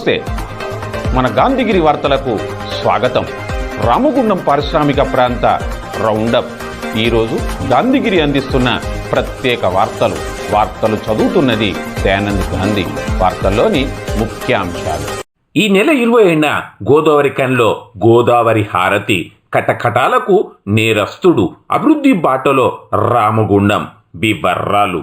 నమస్తే. మన గాంధీగిరి వార్తలకు స్వాగతం. రామగుండం పారిశ్రామిక ప్రాంత రౌండప్. ఈరోజు గాంధీగిరి అందిస్తున్న ప్రత్యేక వార్తలు. వార్తలు చదువుతున్నది దయానంద్ గాంధీ. వార్తల్లోని ముఖ్యాంశాలు. ఈ నెల ఇరవై ఏడున గోదావరి కన్లో గోదావరి హారతి. కటకటాలకు నేరస్తుడు. అభివృద్ధి బాటలో రామగుండం. బిబర్రాలు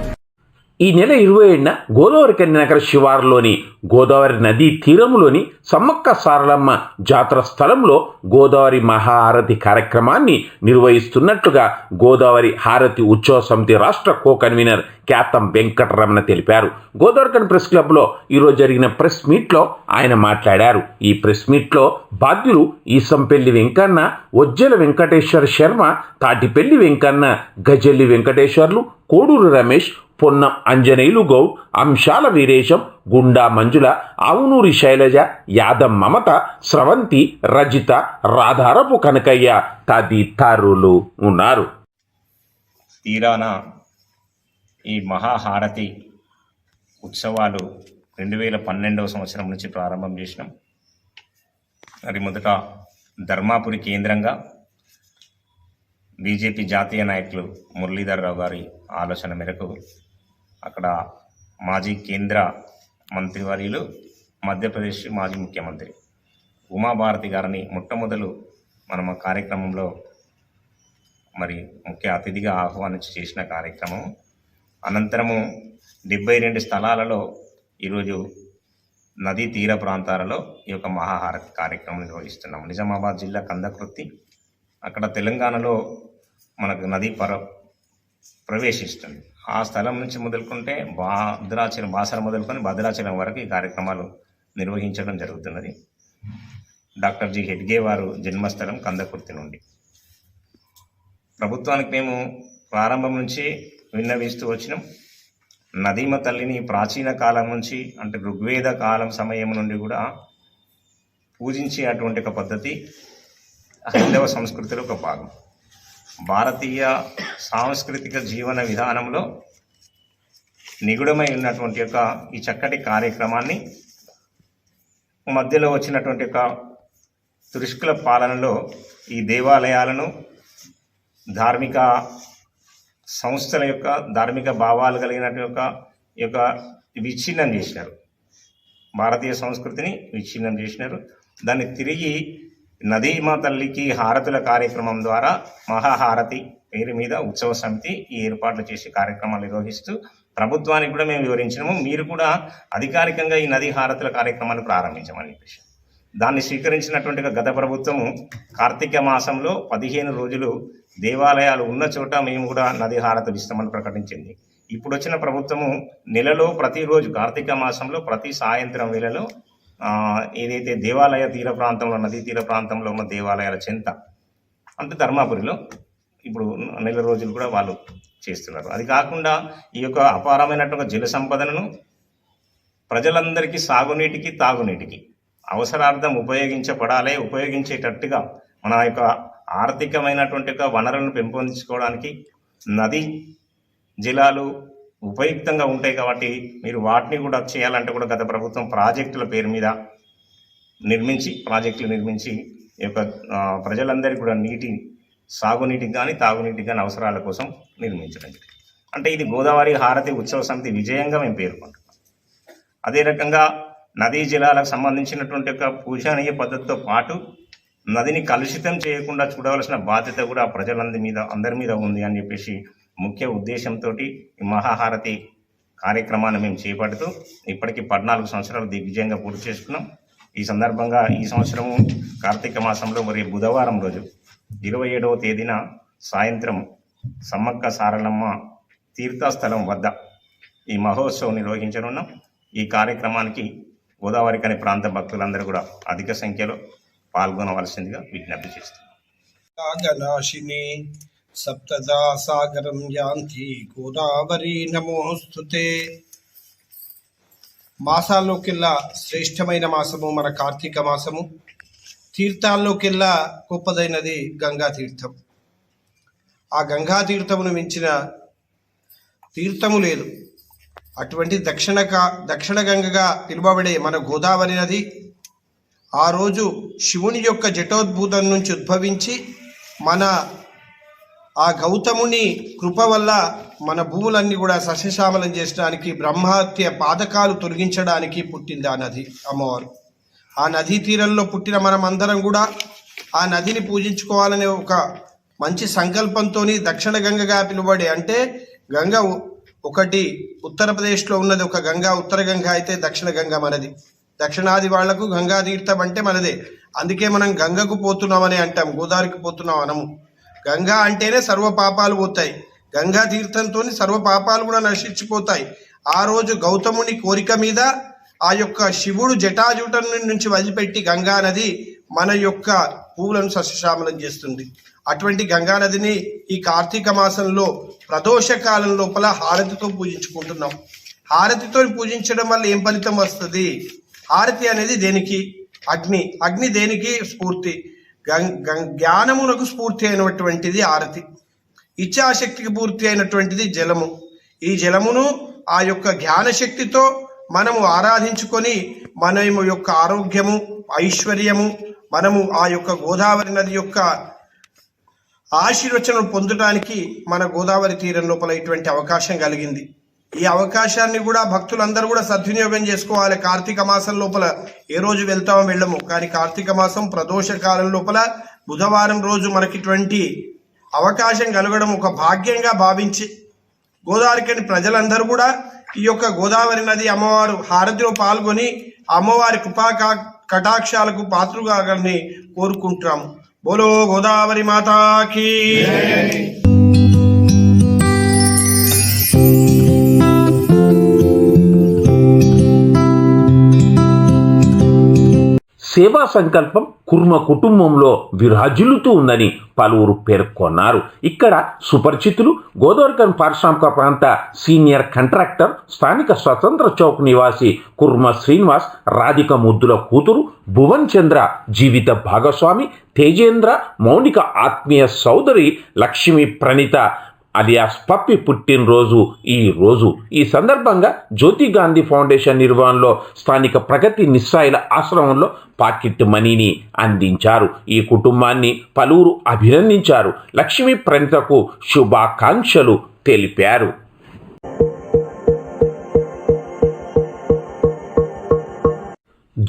ఈ నెల ఇరవై ఏడున గోదావరి కన్యనగర శివారులోని గోదావరి నదీ తీరంలోని సమ్మక్క సారలమ్మ జాతర స్థలంలో గోదావరి మహాహారతి కార్యక్రమాన్ని నిర్వహిస్తున్నట్లుగా గోదావరి హారతి ఉత్సవ సమితి రాష్ట్ర కో కన్వీనర్ క్యాతం వెంకటరమణ తెలిపారు. గోదావరికన్ ప్రెస్ క్లబ్లో ఈరోజు జరిగిన ప్రెస్ మీట్లో ఆయన మాట్లాడారు. ఈ ప్రెస్ మీట్లో బాధ్యులు ఈసంపెల్లి వెంకన్న ఒజ్జల వెంకటేశ్వర శర్మ తాటిపెల్లి వెంకన్న గజల్లి వెంకటేశ్వర్లు కోడూరు రమేష్ పొన్నం అంజనేయులు గౌడ్ అంశాల వీరేశం గుండా మంజుల ఆవునూరి శైలజ యాదం మమత స్రవంతి రజిత రాధారపు కనకయ్య తదితరులు ఉన్నారు. తీరాన ఈ మహాహారతి ఉత్సవాలు రెండు వేల పన్నెండవ సంవత్సరం నుంచి ప్రారంభం చేసినాం. మరి మొదట ధర్మాపురి కేంద్రంగా బీజేపీ జాతీయ నాయకులు మురళీధర్ రావు గారి ఆలోచన మేరకు అక్కడ మాజీ కేంద్ర మంత్రివర్యులు మధ్యప్రదేశ్ మాజీ ముఖ్యమంత్రి ఉమాభారతి గారిని మొట్టమొదలు మనం ఆ కార్యక్రమంలో మరి ముఖ్య అతిథిగా ఆహ్వానించి చేసిన కార్యక్రమం. అనంతరము డెబ్బై రెండు స్థలాలలో ఈరోజు నదీ తీర ప్రాంతాలలో ఈ యొక్క మహాహారతి కార్యక్రమం నిర్వహిస్తున్నాం నిజామాబాద్ జిల్లా కందకృతి అక్కడ తెలంగాణలో మనకు నది పర ప్రవేశిస్తుంది. ఆ స్థలం నుంచి మొదలుకుంటే భద్రాచలం బాసర మొదలుకొని భద్రాచలం వరకు ఈ కార్యక్రమాలు నిర్వహించడం జరుగుతున్నది. డాక్టర్ జి హెడ్గే వారు జన్మస్థలం కందకుర్తి నుండి. ప్రభుత్వానికి మేము ప్రారంభం నుంచి విన్నవిస్తూ వచ్చినాం. నదీమ తల్లిని ప్రాచీన కాలం నుంచి అంటే ఋగ్వేద కాలం సమయం నుండి కూడా పూజించే అటువంటి ఒక పద్ధతి హైందవ సంస్కృతిలో ఒక భాగం. భారతీయ సాంస్కృతిక జీవన విధానంలో నిగుడమై ఉన్నటువంటి యొక్క ఈ చక్కటి కార్యక్రమాన్ని మధ్యలో వచ్చినటువంటి యొక్క తురుష్కుల పాలనలో ఈ దేవాలయాలను ధార్మిక సంస్థల యొక్క ధార్మిక భావాలు కలిగినటువంటి యొక్క ఈ యొక్క విచ్ఛిన్నం చేసినారు. భారతీయ సంస్కృతిని విచ్ఛిన్నం చేసినారు. దాన్ని తిరిగి నదీమా తల్లికి హారతుల కార్యక్రమం ద్వారా మహాహారతి పేరు మీద ఉత్సవ సమితి ఈ ఏర్పాట్లు చేసే కార్యక్రమాలు నిర్వహిస్తూ ప్రభుత్వానికి కూడా మేము వివరించినాము. మీరు కూడా అధికారికంగా ఈ నదీ హారతుల కార్యక్రమాన్ని ప్రారంభించమని చెప్పేసి. దాన్ని స్వీకరించినటువంటి గత ప్రభుత్వము కార్తీక మాసంలో పదిహేను రోజులు దేవాలయాలు ఉన్న చోట మేము కూడా నది హారతులు ఇస్తామని ప్రకటించింది. ఇప్పుడు వచ్చిన ప్రభుత్వము నెలలో ప్రతిరోజు కార్తీక మాసంలో ప్రతి సాయంత్రం వేళలో ఏదైతే దేవాలయ తీర ప్రాంతంలో నదీ తీర ప్రాంతంలో ఉన్న దేవాలయాల చెంత అంటే ధర్మాపురిలో ఇప్పుడు నెల రోజులు కూడా వాళ్ళు చేస్తున్నారు. అది కాకుండా ఈ యొక్క అపారమైనటువంటి జల సంపదను ప్రజలందరికీ సాగునీటికి తాగునీటికి అవసరార్థం ఉపయోగించబడాలి ఉపయోగించేటట్టుగా మన యొక్క ఆర్థికమైనటువంటి యొక్క వనరులను పెంపొందించుకోవడానికి నది జలాలు ఉపయుక్తంగా ఉంటాయి కాబట్టి మీరు వాటిని కూడా చేయాలంటే కూడా గత ప్రభుత్వం ప్రాజెక్టుల పేరు మీద నిర్మించి ప్రాజెక్టులు నిర్మించి ఈ యొక్క ప్రజలందరికీ కూడా నీటి సాగునీటికి కానీ తాగునీటికి కానీ అవసరాల కోసం నిర్మించడం అంటే ఇది గోదావరి హారతి ఉత్సవ సమితి విజయంగా మేము పేర్కొంటున్నాం. అదే రకంగా నదీ జలాలకు సంబంధించినటువంటి యొక్క పూజనీయ పద్ధతితో పాటు నదిని కలుషితం చేయకుండా చూడవలసిన బాధ్యత కూడా ప్రజలందరి మీద అందరి మీద ఉంది అని చెప్పేసి ముఖ్య ఉద్దేశంతో ఈ మహాహారతి కార్యక్రమాన్ని మేము చేపడుతూ ఇప్పటికి పద్నాలుగు సంవత్సరాలు దిగ్విజయంగా పూర్తి చేసుకున్నాం. ఈ సందర్భంగా ఈ సంవత్సరము కార్తీక మాసంలో మరి బుధవారం రోజు ఇరవై ఏడవ తేదీన సాయంత్రం సమ్మక్క సారలమ్మ తీర్థస్థలం వద్ద ఈ మహోత్సవం నిర్వహించనున్నాం. ఈ కార్యక్రమానికి గోదావరి కాని ప్రాంత భక్తులందరూ కూడా అధిక సంఖ్యలో పాల్గొనవలసిందిగా విజ్ఞప్తి చేస్తున్నాం. సప్తదా సాగరం యాంతి గోదావరి నమోస్తుతే మాసాల్లోకెల్లా శ్రేష్టమైన మాసము మన కార్తీక మాసము. తీర్థాల్లోకెల్లా గొప్పదైనది గంగా తీర్థం ఆ గంగా తీర్థమును మించిన తీర్థము లేదు. అటువంటి దక్షిణ కా- దక్షిణ గంగగా పిలువబడే మన గోదావరి నది ఆ రోజు శివుని యొక్క జటోద్భూతం నుంచి ఉద్భవించి మన ఆ గౌతముని కృప వల్ల మన భూములన్నీ కూడా సస్యశ్యామలం చేసడానికి బ్రహ్మహత్య పాదకాలు తొలగించడానికి పుట్టింది ఆ నది అమ్మవారు. ఆ నదీ తీరంలో పుట్టిన మనం అందరం కూడా ఆ నదిని పూజించుకోవాలనే ఒక మంచి సంకల్పంతో దక్షిణ గంగగా పిలువబడే అంటే గంగ ఒకటి ఉత్తరప్రదేశ్లో ఉన్నది ఒక గంగా ఉత్తర గంగ అయితే దక్షిణ గంగ మనది. దక్షిణాది వాళ్ళకు గంగా తీర్థం అంటే మనదే. అందుకే మనం గంగకు పోతున్నామని అంటాం గోదావరికి పోతున్నాం అనము. గంగా అంటేనే సర్వ పాపాలు పోతాయి. గంగా తీర్థంతో సర్వ పాపాలు కూడా నశించిపోతాయి. ఆ రోజు గౌతముని కోరిక మీద ఆ యొక్క శివుడు జటాజూటం నుంచి వదిలిపెట్టి గంగా నది మన యొక్క పువ్వులను సస్యశ్యామలం చేస్తుంది. అటువంటి గంగా నదిని ఈ కార్తీక మాసంలో ప్రదోష కాలం లోపల హారతితో పూజించుకుంటున్నాం. హారతితో పూజించడం వల్ల ఏం ఫలితం వస్తుంది? హారతి అనేది దేనికి? అగ్ని. అగ్ని దేనికి? స్ఫూర్తి. జ్ఞానమునకు స్ఫూర్తి అయినటువంటిది ఆరతి. ఇచ్ఛాశక్తికి పూర్తి అయినటువంటిది జలము. ఈ జలమును ఆ యొక్క జ్ఞానశక్తితో మనము ఆరాధించుకొని మన యొక్క ఆరోగ్యము ఐశ్వర్యము మనము ఆ యొక్క గోదావరి నది యొక్క ఆశీర్వచనం పొందడానికి మన గోదావరి తీరం లోపల ఇటువంటి అవకాశం కలిగింది. ఈ అవకాశాన్ని కూడా భక్తులందరూ కూడా సద్వినియోగం చేసుకోవాలి. కార్తీక మాసం లోపల ఏ రోజు వెళ్తామో వెళ్ళము. కానీ కార్తీక మాసం ప్రదోష కాలం లోపల బుధవారం రోజు మనకి ఇటువంటి అవకాశం కలగడం ఒక భాగ్యంగా భావించి గోదావరికని ప్రజలందరూ కూడా ఈ యొక్క గోదావరి నది అమ్మవారు హారతిలో పాల్గొని అమ్మవారి కృపా కటాక్షాలకు పాత్రుగా కోరుకుంటాము బోలో గోదావరి మాతాకి. సేవా సంకల్పం కుర్మ కుటుంబంలో విరాజిల్లుతూ ఉందని పలువురు పేర్కొన్నారు. ఇక్కడ సుపరిచితులు గోదావరికన్ పారిశ్రామిక ప్రాంత సీనియర్ కాంట్రాక్టర్ స్థానిక స్వతంత్ర చౌక్ నివాసి కుర్మ శ్రీనివాస్ రాధిక ముద్దుల కూతురు భువన్ చంద్ర జీవిత భాగస్వామి తేజేంద్ర మౌనిక ఆత్మీయ సోదరి లక్ష్మి ప్రణిత అలియాస్ పప్పి పుట్టినరోజు ఈ రోజు. ఈ సందర్భంగా జ్యోతి గాంధీ ఫౌండేషన్ నిర్వహణలో స్థానిక ప్రగతి నిస్సాయిల ఆశ్రమంలో పాకెట్ మనీని అందించారు. ఈ కుటుంబాన్ని పలువురు అభినందించారు. లక్ష్మీ ప్రణితకు శుభాకాంక్షలు తెలిపారు.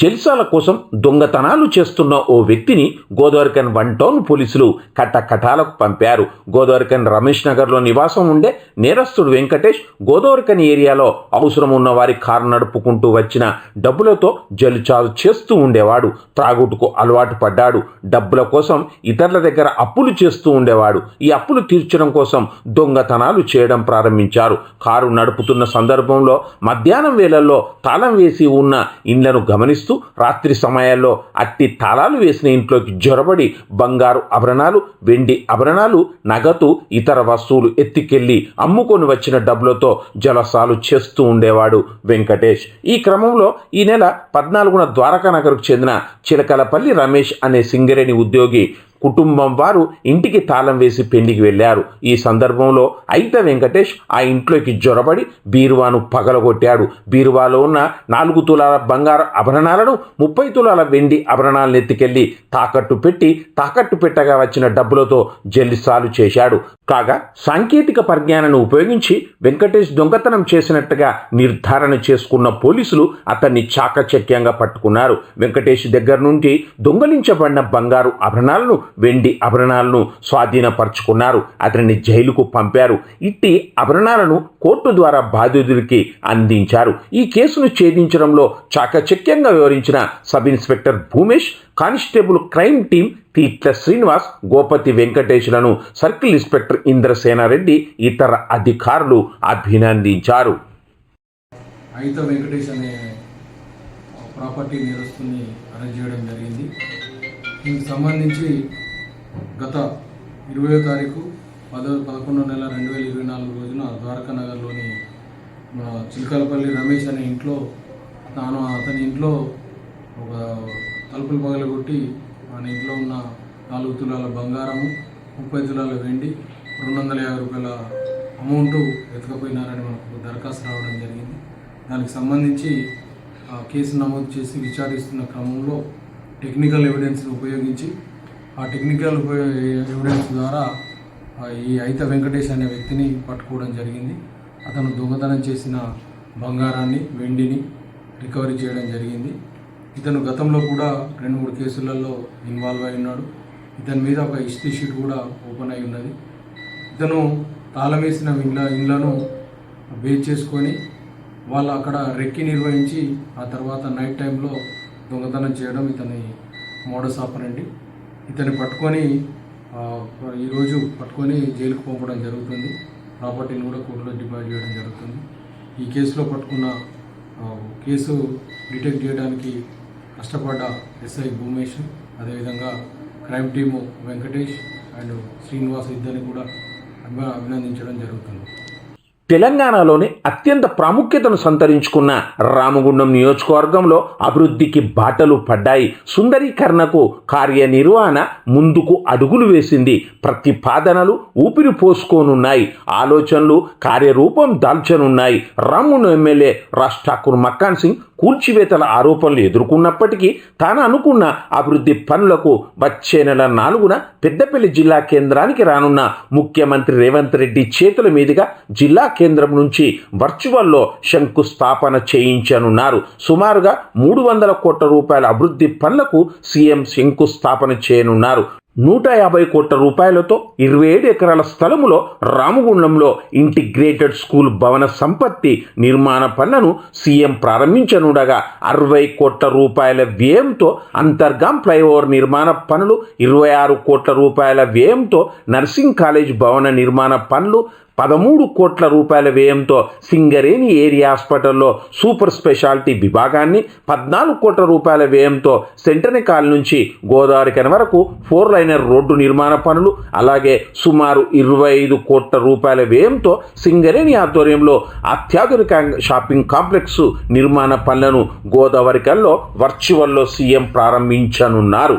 జల్సాల కోసం దొంగతనాలు చేస్తున్న ఓ వ్యక్తిని గోదావరికన్ వన్ టౌన్ పోలీసులు కట్టకటాలకు పంపారు. గోదావరికన్ రమేష్ నగర్లో నివాసం ఉండే నేరస్తుడు వెంకటేష్ గోదావరికన్ ఏరియాలో అవసరం ఉన్న వారి కారు నడుపుకుంటూ వచ్చిన డబ్బులతో జల్చాలు చేస్తూ ఉండేవాడు. త్రాగుటుకు అలవాటు పడ్డాడు. డబ్బుల కోసం ఇతరుల దగ్గర అప్పులు చేస్తూ ఉండేవాడు. ఈ అప్పులు తీర్చడం కోసం దొంగతనాలు చేయడం ప్రారంభించారు. కారు నడుపుతున్న సందర్భంలో మధ్యాహ్నం వేళల్లో తాళం వేసి ఉన్న ఇండ్లను గమనిస్తూ రాత్రి సమయాల్లో అట్టి తాళాలు వేసిన ఇంట్లోకి జొరబడి బంగారు ఆభరణాలు వెండి ఆభరణాలు నగదు ఇతర వస్తువులు ఎత్తికెళ్ళి అమ్ముకొని వచ్చిన డబ్బులతో జలసాలు చేస్తూ ఉండేవాడు వెంకటేష్. ఈ క్రమంలో ఈ నెల పద్నాలుగున ద్వారకా నగర్కు చెందిన చిలకలపల్లి రమేష్ అనే సింగరేణి ఉద్యోగి కుటుంబం వారు ఇంటికి తాళం వేసి పెళ్ళికి వెళ్ళారు. ఈ సందర్భంలో అయిత వెంకటేష్ ఆ ఇంట్లోకి జొరబడి బీరువాను పగలగొట్టాడు. బీరువాలో ఉన్న నాలుగు తులాల బంగారు ఆభరణాలను ముప్పై తులాల వెండి ఆభరణాలను ఎత్తుకెళ్ళి తాకట్టు పెట్టి తాకట్టు పెట్టగా వచ్చిన డబ్బులతో జల్లిసాలు చేశాడు. కాగా సాంకేతిక పరిజ్ఞానాన్ని ఉపయోగించి వెంకటేష్ దొంగతనం చేసినట్టుగా నిర్ధారణ చేసుకున్న పోలీసులు అతన్ని చాకచక్యంగా పట్టుకున్నారు. వెంకటేష్ దగ్గర నుండి దొంగలించబడిన బంగారు ఆభరణాలను వెండి ఆభరణాలను స్వాధీనపరుచుకున్నారు. అతనిని జైలుకు పంపారు. ఇట్టి ఆభరణాలను కోర్టు ద్వారా బాధితుడికి అందించారు. ఈ కేసును ఛేదించడంలో చాకచక్యంగా వివరించిన sub inspector Bhoomesh constable crime team Theetla Srinivas Gopathi వెంకటేష్లను circle inspector Indrasenareddy ఇతర అధికారులు అభినందించారు. వెంకటేష్ అనే ప్రాపర్టీ నేరస్తుని అరెస్ట్ చేయడం జరిగింది. దీనికి సంబంధించి గత ఇరవయో తారీఖు పదో పదకొండో నెల రెండు వేల ఇరవై నాలుగు రోజున ద్వారకా నగర్లోని మన చిలకలపల్లి రమేష్ అనే ఇంట్లో తాను అతని ఇంట్లో ఒక తలుపులు పగలగొట్టి మన ఇంట్లో ఉన్న నాలుగు తులాల బంగారము ముప్పై తులాల వెండి రెండు వందల యాభై రూపాయల అమౌంట్ ఎత్తుకపోయినారని మనకు దరఖాస్తు రావడం జరిగింది. దానికి సంబంధించి ఆ కేసు నమోదు చేసి విచారిస్తున్న క్రమంలో టెక్నికల్ ఎవిడెన్స్ని ఉపయోగించి ఆ టెక్నికల్ ఎవిడెన్స్ ద్వారా ఈ అయిత వెంకటేష్ అనే వ్యక్తిని పట్టుకోవడం జరిగింది. అతను దొంగతనం చేసిన బంగారాన్ని వెండిని రికవరీ చేయడం జరిగింది. ఇతను గతంలో కూడా రెండు మూడు కేసులలో ఇన్వాల్వ్ అయి ఉన్నాడు. ఇతని మీద ఒక హిస్టరీ షీట్ కూడా ఓపెన్ అయి ఉన్నది. ఇతను తాళమేసిన ఇండ్ల ఇండ్లను బేస్ చేసుకొని వాళ్ళు అక్కడ రెక్కి నిర్వహించి ఆ తర్వాత నైట్ టైంలో దొంగతనం చేయడం ఇతని మోడస్ ఆపరండి ఇతన్ని పట్టుకొని ఈరోజు పట్టుకొని జైలుకు పంపడం జరుగుతుంది. ప్రాపర్టీని కూడా కోర్టులో డిపాజిట్ చేయడం జరుగుతుంది. ఈ కేసులో పట్టుకున్న కేసు డిటెక్ట్ చేయడానికి కష్టపడ్డ ఎస్ఐ భూమేష్ అదేవిధంగా crime team Venkatesh and Srinivas ఇద్దరిని కూడా అభి- అభినందించడం జరుగుతుంది. తెలంగాణలోని అత్యంత ప్రాముఖ్యతను సంతరించుకున్న రామగుండం నియోజకవర్గంలో అభివృద్ధికి బాటలు పడ్డాయి. సుందరీకరణకు కార్యనిర్వహణ ముందుకు అడుగులు వేసింది. ప్రతిపాదనలు ఊపిరి పోసుకోనున్నాయి. ఆలోచనలు కార్యరూపం దాల్చనున్నాయి. రామగుండం ఎమ్మెల్యే రాజ్ ఠాకూర్ మక్కాన్ సింగ్ కూల్చివేతల ఆరోపణలు ఎదుర్కొన్నప్పటికీ తాను అనుకున్న అభివృద్ధి పనులకు వచ్చే నెల నాలుగున పెద్దపల్లి జిల్లా కేంద్రానికి రానున్న ముఖ్యమంత్రి రేవంత్ రెడ్డి చేతుల మీదుగా జిల్లా కేంద్రం నుంచి వర్చువల్లో శంకుస్థాపన చేయించనున్నారు. సుమారుగా మూడు వందల కోట్ల రూపాయల అభివృద్ధి పనులకు సీఎం శంకుస్థాపన చేయనున్నారు. నూట యాభై కోట్ల రూపాయలతో ఇరవై ఏడు ఎకరాల స్థలములో రామగుండంలో ఇంటిగ్రేటెడ్ స్కూల్ భవన సంపత్తి నిర్మాణ పనులను సీఎం ప్రారంభించనుండగా అరవై కోట్ల రూపాయల వ్యయంతో అంతర్గాం ఫ్లైఓవర్ నిర్మాణ పనులు ఇరవై ఆరు కోట్ల రూపాయల వ్యయంతో నర్సింగ్ కాలేజ్ భవన నిర్మాణ పనులు పదమూడు కోట్ల రూపాయల వ్యయంతో సింగరేణి ఏరియా హాస్పిటల్లో సూపర్ స్పెషాలిటీ విభాగాన్ని పద్నాలుగు కోట్ల రూపాయల వ్యయంతో సెంటనికాల్ నుంచి గోదావరి కెన వరకు ఫోర్ లైనర్ రోడ్డు నిర్మాణ పనులు అలాగే సుమారు ఇరవై ఐదు కోట్ల రూపాయల వ్యయంతో సింగరేణి ఆధ్వర్యంలో అత్యాధునిక షాపింగ్ కాంప్లెక్స్ నిర్మాణ పనులను గోదావరి కల్లో వర్చువల్లో సీఎం ప్రారంభించనున్నారు.